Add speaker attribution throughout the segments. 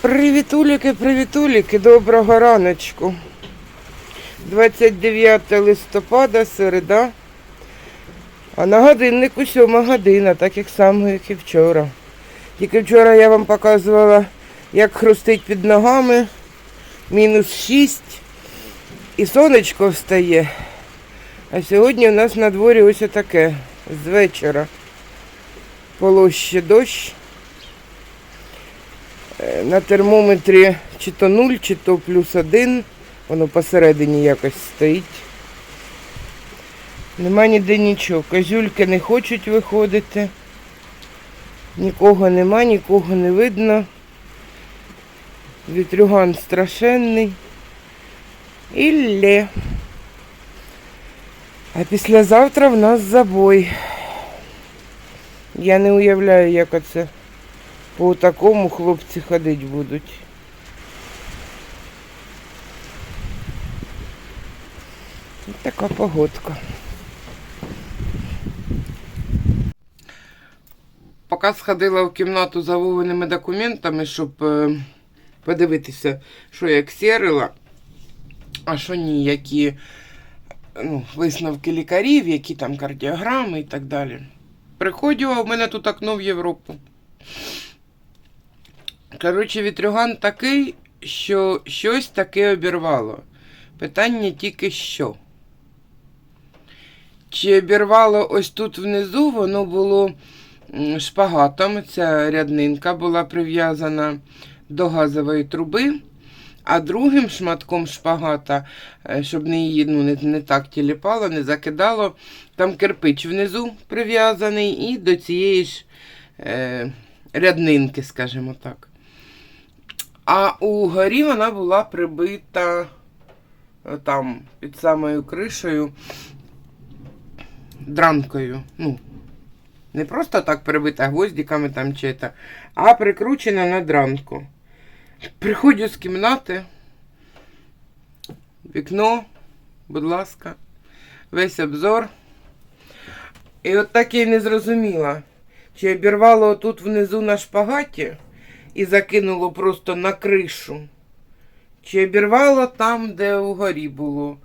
Speaker 1: Привітуліки, привітуліки, доброго раночку. 29 листопада, середа. А на годиннику 7 година, так як само, як і вчора. Тільки вчора я вам показувала, як хрустить під ногами. Мінус 6. І сонечко встає. А сьогодні у нас на дворі ось таке, з вечора. Полоще дощ. Е, На термометрі чи то 0, чи то плюс 1. Воно посередині якось стоїть. Нема ніде нічого. Козюльки не хочуть виходити. Нікого нема, нікого не видно. Вітрюган страшенний. Ілле. А післязавтра в нас забой. Я не уявляю, як оце по такому хлопці ходить будуть. Така погодка. Поки сходила в кімнату за Вовиними документами, щоб е, подивитися, що я ксерила, а що ні, які ну, висновки лікарів, які там кардіограми і так далі. Приходжу, а в мене тут окно в Європу. Коротше, вітрюган такий, що щось таке обірвало. Питання тільки що. Чи обірвало ось тут внизу, воно було шпагатом. Ця ряднинка була прив'язана до газової труби, а другим шматком шпагата, е, щоб не її ну, не, не так тіліпало, не закидало, там кирпич внизу прив'язаний і до цієї ж е, ряднинки, скажімо так. А угорі вона була прибита е, там під самою кришею дранкою. Ну, не просто так прибита гвоздиками там чи це, а прикручена на дранку. Приходжу з кімнати, вікно, будь ласка, весь обзор. І от так я й не зрозуміла, чи обірвало тут внизу на шпагаті і закинуло просто на кришу. Чи обірвало там, де угорі було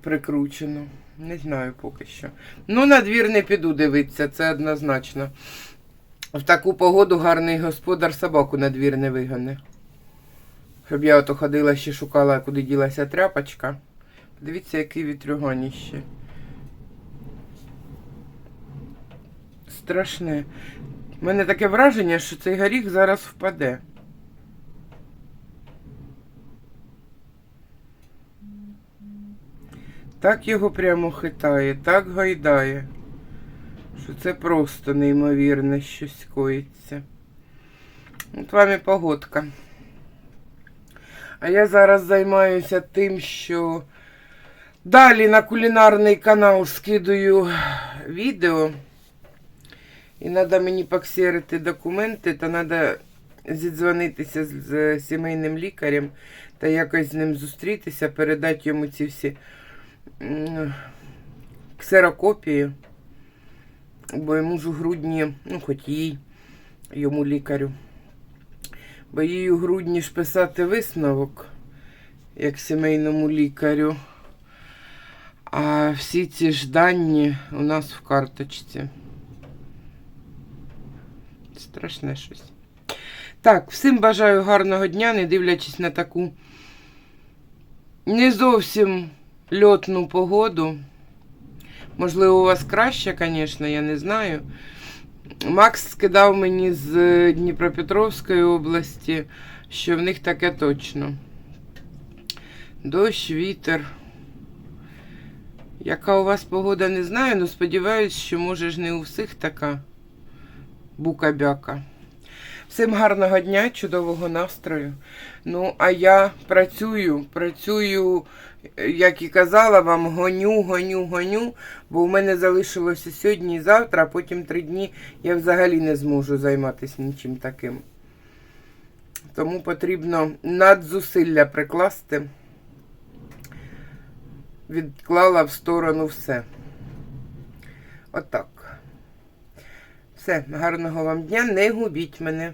Speaker 1: прикручено. Не знаю поки що. Ну, на двір не піду дивитися, це однозначно. В таку погоду гарний господар собаку на двір не вигане. Щоб я ото ходила ще шукала, куди ділася тряпочка. Подивіться, який вітрюганіще. Страшне. У мене таке враження, що цей горіх зараз впаде. Так його прямо хитає, так гайдає, що це просто неймовірне щось коїться. От вам і погодка. А я зараз займаюся тим, що далі на кулінарний канал скидаю відео. І треба мені поксерити документи, та треба зідзвонитися з сімейним лікарем та якось з ним зустрітися, передати йому ці всі ксерокопії. Бо йому ж у грудні, ну хоч їй, йому лікарю. Бо їй у грудні ж писати висновок, як сімейному лікарю. А всі ці ж дані у нас в карточці. Страшне щось. Так, всім бажаю гарного дня, не дивлячись на таку не зовсім льотну погоду. Можливо, у вас краще, звісно, я не знаю. Макс скидав мені з Дніпропетровської області, що в них таке точно. Дощ, вітер. Яка у вас погода, не знаю, але сподіваюся, що може ж не у всіх така бука-бяка. Всім гарного дня, чудового настрою. Ну, а я працюю, працюю, як і казала вам, гоню, гоню, гоню, бо у мене залишилося сьогодні і завтра, а потім три дні я взагалі не зможу займатися нічим таким. Тому потрібно надзусилля прикласти. Відклала в сторону все. Отак. Все, гарного вам дня, не губіть мене.